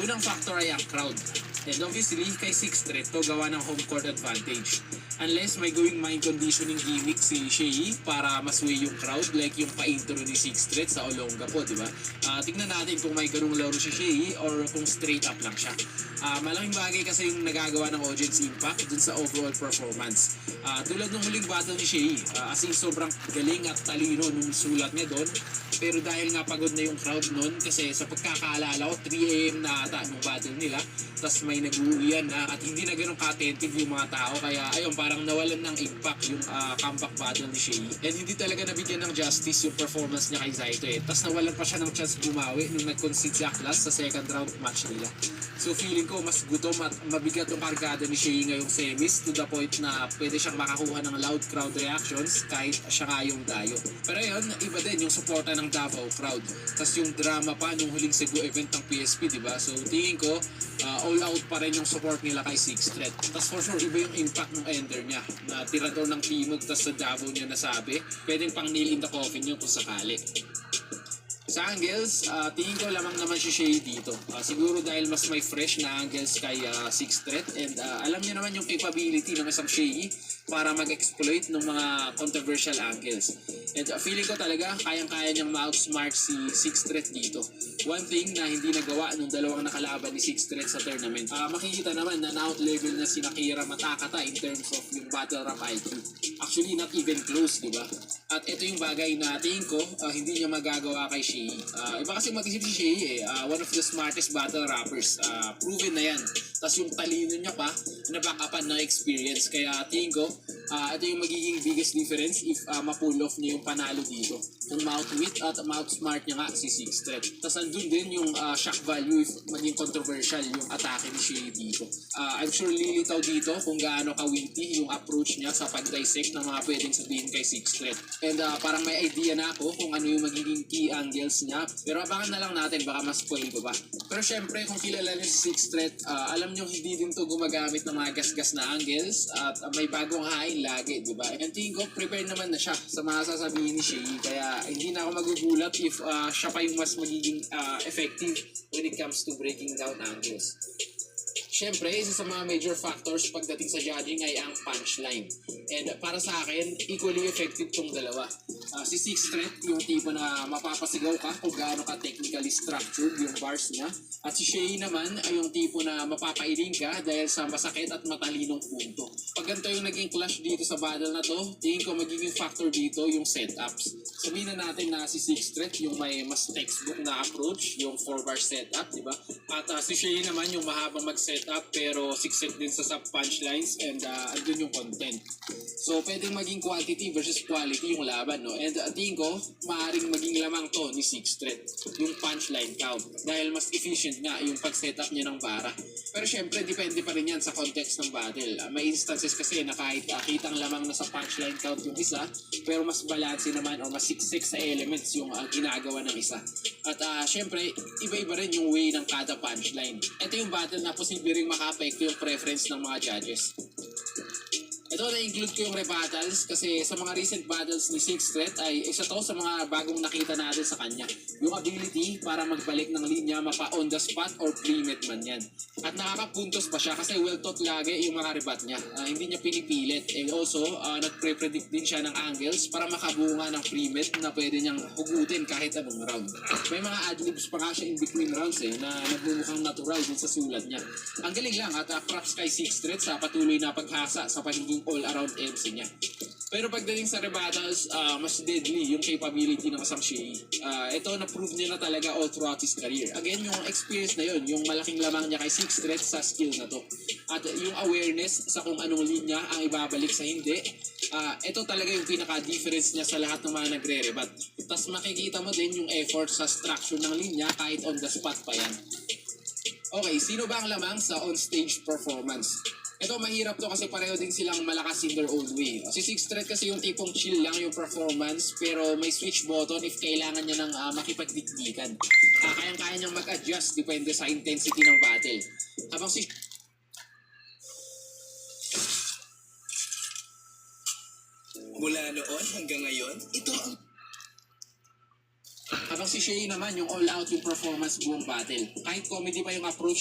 Unang factor ay ang crowd. And obviously, kay Sixth Threat to gawa ng home court advantage. Unless may going mind conditioning gimmick si Shea para masway yung crowd like yung pa-intro ni Sixth Threat sa Olonga po, di ba? Ah, tingnan natin kung may ganung laro si Shea or kung straight up lang siya. Ah, malaking bagay kasi yung nagagawa ng audience impact dun sa overall performance. Ah, tulad ng huling battle ni Shea, ah, as in sobrang galing at talino nung sulat niya doon. Pero dahil nga pagod na yung crowd noon kasi sa pagkakaalala ko 3 a.m. na ata nung battle nila tas may nag-uuwian na at hindi na ganun ka-attentive yung mga tao. Kaya ayun parang nawalan ng impact yung ah, comeback battle ni Shea. And hindi talaga nabigyan ng justice yung performance niya kay Zaito eh. Tas nawalan pa siya ng chance bumawi nung nag-concede si Atlas sa second round match nila. So feeling ko mas gutom at mabigat yung kargada ni Shea ngayong semis to the point na pwede siyang makakuha ng loud crowd reactions kahit siya nga yung dayo. Pero yun iba din yung suporta ng Davao crowd. Tas yung drama pa nung huling Cebu event ng PSP di ba? So tingin ko uh, all out pa rin yung support nila kay Six Threat. Tapos for sure, iba yung impact ng ender niya na tirador ng Timog tapos sa Davao niya nasabi, pwedeng pang nail in the coffin niyo kung sakali. Sa angles, ah, tingin ko lamang naman si Shea dito. Ah, siguro dahil mas may fresh na angles kay ah, Six Threat and ah, alam niyo naman yung capability ng isang Shea para mag-exploit ng mga controversial angles. And ah, feeling ko talaga kayang-kaya niyang ma-outsmart si Six Threat dito. One thing na hindi nagawa nung dalawang nakalaban ni Six Threat sa tournament, ah, makikita naman na na-out level na si Nakira Matakata in terms of yung battle rap IQ. Actually, not even close, di ba? At ito yung bagay na tingin ko ah, hindi niya magagawa kay Shea. Ah, iba kasi mag-isip si Shea eh. Ah, one of the smartest battle rappers. Ah, proven na yan. Tapos yung talino niya pa, nabackupan ng experience. Kaya tingin ko, ah, ito yung magiging biggest difference if ah, ma-pull off niya yung panalo dito. Yung mouth-wit at mouth-smart niya nga si Six Threat. Tapos andun din yung ah, shock value if maging controversial yung atake ni Shea dito. Ah, I'm sure lilitaw dito kung gaano ka-witty yung approach niya sa pag-dissect ng mga pwedeng sabihin kay Six Threat. And ah, parang may idea na ako kung ano yung magiging key angles niya. Pero abangan na lang natin, baka mas spoil ko ba. Pero syempre, kung kilala niyo si Six Threat, ah, alam niyo hindi din to gumagamit ng mga gas-gas na angles at ah, may bagong hain lagi, di ba? And tingin ko, prepare naman na siya sa mga sasabihin ni Shea. Kaya hindi na ako magugulat if ah, siya pa yung mas magiging ah, effective when it comes to breaking down angles. Siyempre, isa sa mga major factors pagdating sa judging ay ang punchline. And para sa akin, equally effective tong dalawa. Ah, si Six Threat, yung tipo na mapapasigaw ka kung gaano ka technically structured yung bars niya. At si Shay naman ay yung tipo na mapapailing ka dahil sa masakit at matalinong punto. Pag ganito yung naging clash dito sa battle na to, tingin ko magiging factor dito yung setups. Sabihin na natin na si Six Threat yung may mas textbook na approach, yung 4-bar setup, di ba? At ah, si Shay naman yung mahabang mag-setup pero siksik din sa sub punchlines and uh, andun yung content. So, pwedeng maging quantity versus quality yung laban, no? And uh, tingin ko, maaaring maging lamang to ni Six Threat, yung punchline count. Dahil mas efficient nga yung pag-setup niya ng bara. Pero syempre, depende pa rin yan sa context ng battle. Ah, may instances kasi na kahit uh, kitang lamang na sa punchline count yung isa, pero mas balance naman o mas siksik sa elements yung uh, ginagawa ng isa. At uh, syempre, iba-iba rin yung way ng kada punchline. Ito yung battle na posible rin maka-apekto yung preference ng mga judges. Ito na-include ko yung rebattles kasi sa mga recent battles ni Six Threat ay isa to sa mga bagong nakita natin sa kanya. Yung ability para magbalik ng linya mapa on the spot or pre-met man yan. At nakakapuntos pa siya kasi well taught lagi yung mga rebat niya. Ah, hindi niya pinipilit. And also, uh, nag-pre-predict din siya ng angles para makabunga ng pre-met na pwede niyang hugutin kahit anong round. May mga adlibs pa nga siya in between rounds eh na nagmumukhang natural din sa sulat niya. Ang galing lang at uh, props kay Six Threat sa patuloy na paghasa sa pagiging all-around MC niya. Pero pagdating sa rebattles, ah, mas deadly yung capability ng isang Shea. Ah, ito, na-prove niya na talaga all throughout his career. Again, yung experience na yun, yung malaking lamang niya kay Six Threat sa skill na to. At yung awareness sa kung anong linya ang ibabalik sa hindi, ah, ito talaga yung pinaka-difference niya sa lahat ng mga nagre-rebat. Tapos makikita mo din yung effort sa structure ng linya kahit on the spot pa yan. Okay, sino ba ang lamang sa on-stage performance? Ito mahirap to kasi pareho din silang malakas in their own way. Si Six Threat kasi yung tipong chill lang yung performance pero may switch button if kailangan niya ng uh, makipagdikdikan. Uh, kayang-kaya niyang mag-adjust depende sa intensity ng battle. Habang si Mula noon hanggang ngayon, ito ang Habang si Shay naman, yung all out yung performance buong battle. Kahit comedy pa yung approach